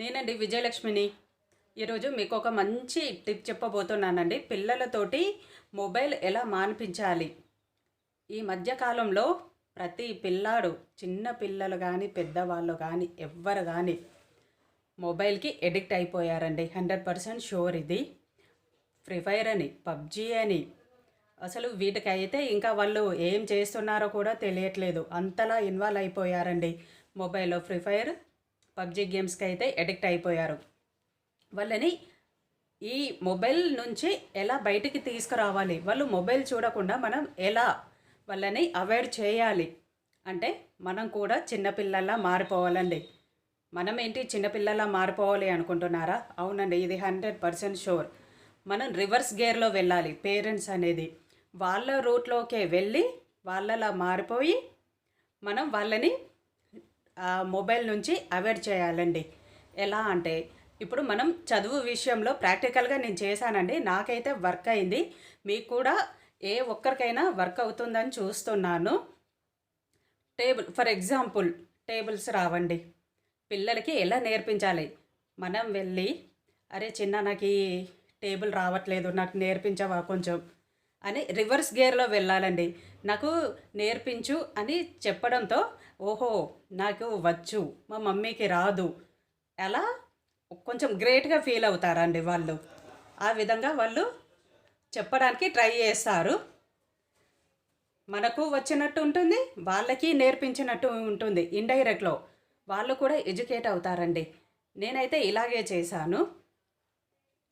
నేనండి విజయలక్ష్మిని. ఈరోజు మీకు ఒక మంచి టిప్ చెప్పబోతున్నానండి. పిల్లలతోటి మొబైల్ ఎలా మాన్పించాలి? ఈ మధ్యకాలంలో ప్రతి పిల్లాడు చిన్న పిల్లలు కానీ పెద్దవాళ్ళు కానీ ఎవ్వరు కానీ మొబైల్కి ఎడిక్ట్ అయిపోయారండి. హండ్రెడ్ పర్సెంట్ షూర్ ఇది. ఫ్రీ ఫైర్ అని పబ్జీ అని. అసలు వీటికైతే ఇంకా వాళ్ళు ఏం చేస్తున్నారో కూడా తెలియట్లేదు. అంతలా ఇన్వాల్వ్ అయిపోయారండి మొబైల్లో ఫ్రీ ఫైర్. పబ్జి గేమ్స్కి అయితే ఎడిక్ట్ అయిపోయారు. వాళ్ళని ఈ మొబైల్ నుంచి ఎలా బయటికి తీసుకురావాలి? వాళ్ళు మొబైల్ చూడకుండా మనం ఎలా వాళ్ళని అవాయిడ్ చేయాలి? అంటే మనం కూడా చిన్నపిల్లల్లా మారిపోవాలండి. మనం ఏంటి చిన్నపిల్లలా మారిపోవాలి అనుకుంటున్నారా? అవునండి ఇది హండ్రెడ్ పర్సెంట్ షూర్. మనం రివర్స్ గేర్లో వెళ్ళాలి పేరెంట్స్ అనేది. వాళ్ళ రూట్లోకే వెళ్ళి వాళ్ళలా మారిపోయి మనం వాళ్ళని మొబైల్ నుంచి అవాయిడ్ చేయాలండి. ఎలా అంటే ఇప్పుడు మనం చదువు విషయంలో ప్రాక్టికల్గా నేను చేశానండి. నాకైతే వర్క్ అయింది. మీకు కూడా ఏ ఒక్కరికైనా వర్క్ అవుతుందని చూస్తున్నాను. టేబుల్ ఫర్ ఎగ్జాంపుల్ టేబుల్స్ రావండి. పిల్లలకి ఎలా నేర్పించాలి? మనం వెళ్ళి అరే చిన్న నాకు ఈ టేబుల్ రావట్లేదు. నాకు నేర్పించవా కొంచెం? అని రివర్స్ గేర్లో వెళ్ళాలండి. నాకు నేర్పించు అని చెప్పడంతో ఓహో నాకు వచ్చు మా మమ్మీకి రాదు. అలా కొంచెం గ్రేట్గా ఫీల్ అవుతారండి వాళ్ళు. ఆ విధంగా వాళ్ళు చెప్పడానికి ట్రై చేస్తారు. మనకు వచ్చినట్టు ఉంటుంది వాళ్ళకి నేర్పించినట్టు ఉంటుంది ఇండైరెక్ట్లో. వాళ్ళు కూడా ఎడ్యుకేట్ అవుతారండి. నేనైతే ఇలాగే చేశాను.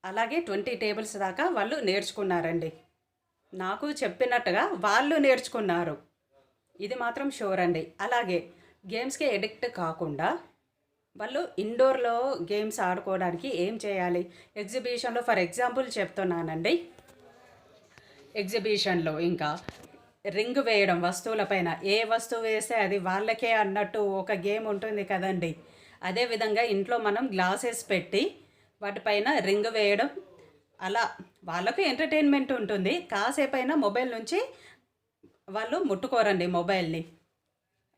అలాగే ట్వంటీ టేబుల్స్ దాకా వాళ్ళు నేర్చుకున్నారండి. నాకు చెప్పినట్టుగా వాళ్ళు నేర్చుకున్నారు. ఇది మాత్రం షూర్ అండి. అలాగే గేమ్స్కి ఎడిక్ట్ కాకుండా వాళ్ళు ఇండోర్లో గేమ్స్ ఆడుకోవడానికి ఏం చేయాలి? ఎగ్జిబిషన్లో ఫర్ ఎగ్జాంపుల్ చెప్తున్నానండి. ఎగ్జిబిషన్లో ఇంకా రింగ్ వేయడం వస్తువులపైన ఏ వస్తువు వేస్తే అది వాళ్ళకే అన్నట్టు ఒక గేమ్ ఉంటుంది కదండి. అదేవిధంగా ఇంట్లో మనం గ్లాసెస్ పెట్టి వాటిపైన రింగ్ వేయడం అలా వాళ్ళకు ఎంటర్టైన్మెంట్ ఉంటుంది. కాసేపైనా మొబైల్ నుంచి వాళ్ళు ముట్టుకోరండి మొబైల్ని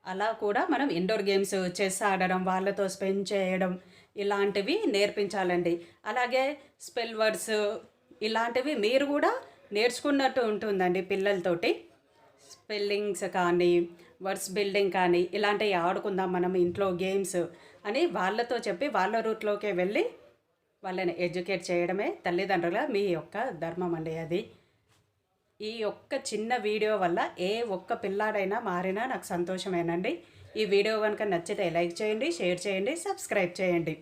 అలా కూడా మనం ఇండోర్ గేమ్స్ చెస్ ఆడడం వాళ్ళతో స్పెండ్ చేయడం ఇలాంటివి నేర్పించాలండి. అలాగే స్పెల్ వర్డ్స్ ఇలాంటివి మీరు కూడా నేర్చుకున్నట్టు ఉంటుందండి పిల్లలతోటి. స్పెల్లింగ్స్ కానీ వర్డ్స్ బిల్డింగ్ కానీ ఇలాంటివి ఆడుకుందాం మనం ఇంట్లో గేమ్స్ అని వాళ్ళతో చెప్పి వాళ్ళ రూట్లోకి వెళ్ళి వాళ్ళని ఎడ్యుకేట్ చేయడమే తల్లిదండ్రుల మీ యొక్క ధర్మం అండి అది. ఈ ఒక్క చిన్న వీడియో వల్ల ఏ ఒక్క పిల్లాడైనా మారినా నాకు సంతోషమేనండి. ఈ వీడియో కనుక నచ్చితే లైక్ చేయండి షేర్ చేయండి సబ్స్క్రైబ్ చేయండి.